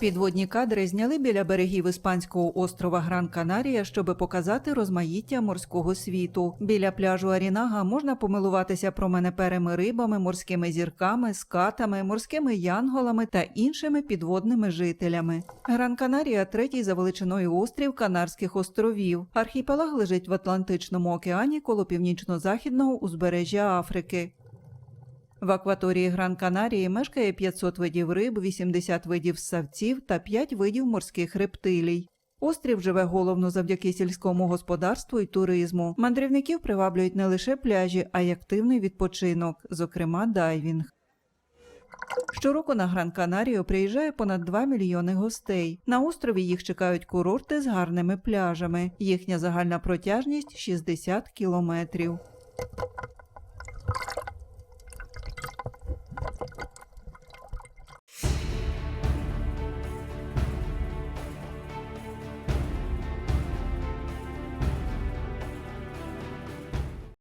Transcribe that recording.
Підводні кадри зняли біля берегів іспанського острова Гран Канарія, щоб показати розмаїття морського світу. Біля пляжу Арінага можна помилуватися променеперими рибами, морськими зірками, скатами, морськими янголами та іншими підводними жителями. Гран Канарія третій за величиною острів Канарських островів. Архіпелаг лежить в Атлантичному океані коло північно-західного узбережжя Африки. В акваторії Гран Канарії мешкає 500 видів риб, 80 видів ссавців та 5 видів морських рептилій. Острів живе головно завдяки сільському господарству і туризму. Мандрівників приваблюють не лише пляжі, а й активний відпочинок, зокрема дайвінг. Щороку на Гран Канарію приїжджає понад 2 мільйони гостей. На острові їх чекають курорти з гарними пляжами. Їхня загальна протяжність 60 кілометрів.